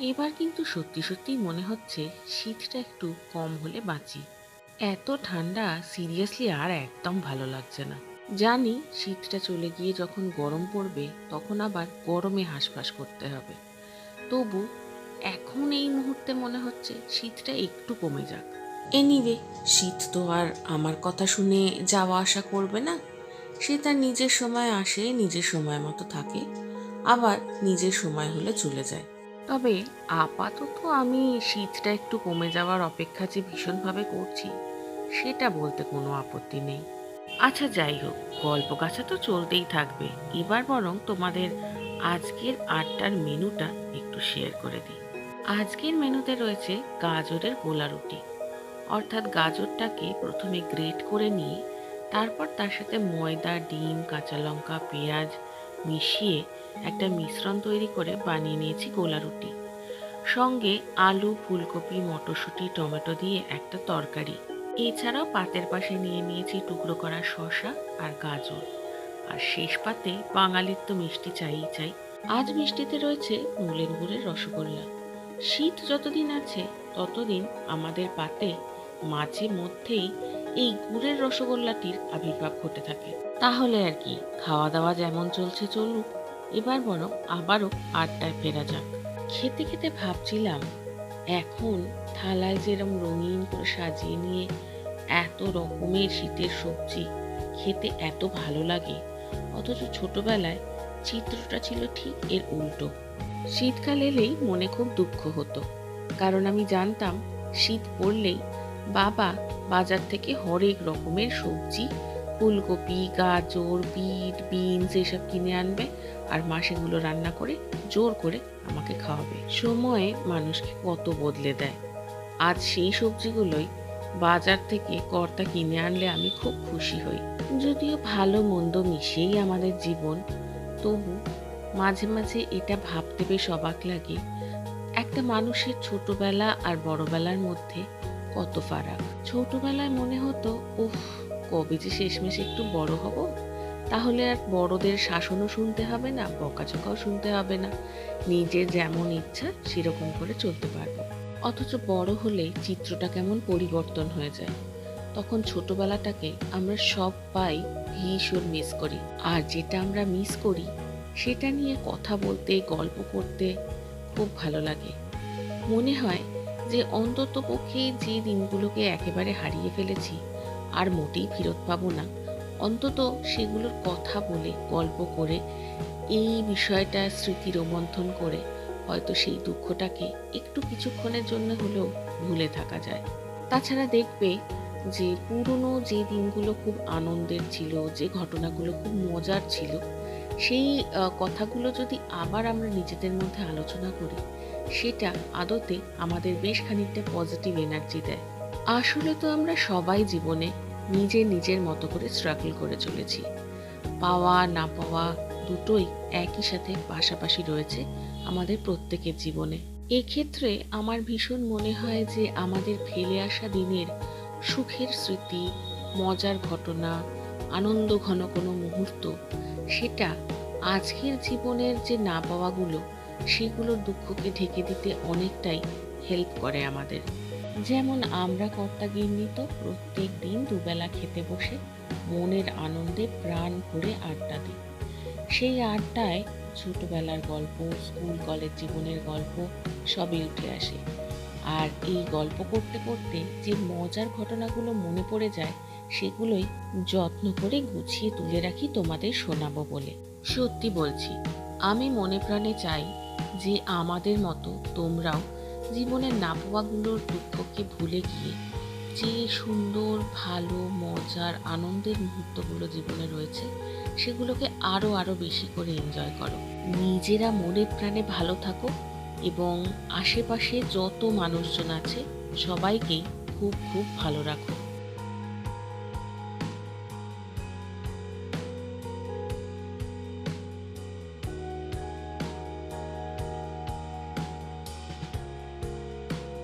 এবার কিন্তু সত্যি সত্যিই মনে হচ্ছে শীতটা একটু কম হলে বাঁচি। এত ঠান্ডা, সিরিয়াসলি আর একদম ভালো লাগছে না। জানি শীতটা চলে গিয়ে যখন গরম পড়বে, তখন আবার গরমে হাঁসফাঁস করতে হবে। তবু এখন এই মুহূর্তে মনে হচ্ছে শীতটা একটু কমে যাক। এনিওয়ে শীত তো আর আমার কথা শুনে যাওয়া আসা করবে না। সে তার নিজের সময় আসে, নিজের সময় মতো থাকে। আবার নিজের সময় হলে চলে যায়। তবে আপাতত আমি শীতটা একটু কমে যাওয়ার অপেক্ষা যে ভীষণভাবে করছি, সেটা বলতে কোনো আপত্তি নেই। আচ্ছা যাই হোক, গল্প কাছা তো চলতেই থাকবে। এবার বরং তোমাদের আজকের আটটার মেনুটা একটু শেয়ার করে দিই। আজকের মেনুতে রয়েছে গাজরের গোলা রুটি অর্থাৎ গাজরটাকে প্রথমে গ্রেট করে নিয়ে, তারপর তার সাথে ময়দা, ডিম, কাঁচা লঙ্কা, পেঁয়াজ মিশিয়ে একটা মিশ্রণ তৈরি করে বানিয়ে নিয়েছি গোলা রুটি সঙ্গে আলু, ফুলকপি, মটরশুঁটি, টমেটো দিয়ে একটা তরকারি। এছাড়াও পাতের পাশে নিয়ে নিয়েছি টুকরো করা শসা আর গাজর। আর শেষ পাতে বাঙালির তো মিষ্টি চাইই চাই। আজ মিষ্টিতে রয়েছে নলেন গুড়ের রসগোল্লা। শীত যতদিন আছে, ততদিন আমাদের পাতে মাঝে মধ্যেই এই গুড়ের রসগোল্লাটির আবির্ভাব ঘটে থাকে। তাহলে আর কি খাওয়া দাওয়া যেমন চলছে, চলুক। এবার বরং আবারও আড্ডায় ফেরা যাক। খেতে খেতে ভাবছিলাম, এখন থালায় যেরকম রঙিন করে সাজিয়ে নিয়ে এত রকমের শীতের সবজি খেতে এত ভালো লাগে, অথচ ছোটবেলায় চিত্রটা ছিল ঠিক এর উল্টো। শীতকাল এলেই মনে খুব দুঃখ হতো, কারণ আমি জানতাম শীত পড়লেই বাবা বাজার থেকে হরেক রকমের সবজি, ফুলকপি, গাজর, বিট, বিনস এসব কিনে আনবে আর মা সেগুলো রান্না করে জোর করে আমাকে খাওয়াবে। সময়ে মানুষকে কত বদলে দেয়। আজ সেই সবজিগুলোই বাজার থেকে কর্তা কিনে আনলে আমি খুব খুশি হই। যদিও ভালো মন্দ মিশিয়েই আমাদের জীবন, তবু মাঝে মাঝে এটা ভাবতে বেশ অবাক লাগে। একটা মানুষের ছোটবেলা আর বড়বেলার মধ্যে কত ফারাক। ছোটবেলায় মনে হতো, উফ, কবে যে শেষমেশ একটু বড় হব? তাহলে আর বড়দের শাসনও শুনতে হবে না, বকাঝকাও শুনতে হবে না। নিজের যেমন ইচ্ছা, সেরকম করে চলতে পারব। অথচ বড় হলে চিত্রটা কেমন পরিবর্তন হয়ে যায়। তখন ছোটবেলাটাকে আমরা সব পাই ভীষণ মিস করি। আর যেটা আমরা মিস করি, সেটা নিয়ে কথা বলতে, গল্প করতে খুব ভালো লাগে। মনে হয় যে অন্তত পক্ষে যে দিনগুলোকে একেবারে হারিয়ে ফেলেছি, আর মোটেই ফেরত পাবো না, অন্তত সেগুলোর কথা বলে, গল্প করে, এই বিষয়টা স্মৃতি রোমন্থন করে, হয়তো সেই দুঃখটাকে একটু কিছুক্ষণের জন্য হলেও ভুলে থাকা যায়। তাছাড়া দেখবে যে পুরনো যে দিনগুলো খুব আনন্দের ছিল, যে ঘটনাগুলো খুব মজার ছিল, সেই কথাগুলো যদি আবার আমরা নিজেদের মধ্যে আলোচনা করি সেটা আদতে আমাদের বেশ খানিকটা পজিটিভ এনার্জি দেয়। আসলে তো আমরা সবাই জীবনে নিজে নিজের মতো করে স্ট্রাগল করে চলেছি। পাওয়া, না পাওয়া দুটোই একই সাথে পাশাপাশি রয়েছে আমাদের প্রত্যেকের জীবনে। এক্ষেত্রে আমার ভীষণ মনে হয় যে আমাদের ফেলে আসা দিনের সুখের স্মৃতি, মজার ঘটনা, আনন্দ ঘন কোনো মুহূর্ত, সেটা আজকের জীবনের যে না পাওয়াগুলো সেগুলোর দুঃখকে ঢেকে দিতে অনেকটাই হেল্প করে আমাদের। যেমন আমরা কর্তা গিন্নি তো প্রত্যেক দিন দুবেলা খেতে বসে মনের আনন্দে প্রাণ ভরে আড্ডা দিই। সেই আড্ডায় ছোটবেলার গল্প, স্কুল, কলেজ জীবনের গল্প সবই উঠে আসে। আর এই গল্প করতে করতে যে মজার ঘটনাগুলো মনে পড়ে যায়, সেগুলোই যত্ন করে গুছিয়ে তুলে রাখি তোমাদের শোনাবো বলে। সত্যি বলছি, আমি মনে প্রাণে চাই যে আমাদের মতো তোমরাও জীবনের না পাওয়াগুলোর দুঃখকে ভুলে গিয়ে যে সুন্দর, ভালো, মজার, আনন্দের মুহূর্তগুলো জীবনে রয়েছে, সেগুলোকে আরও আরও বেশি করে এনজয় করো। নিজেরা মনে প্রাণে ভালো থাকো এবং আশেপাশে যত মানুষজন আছে সবাইকেই খুব খুব ভালো রাখো।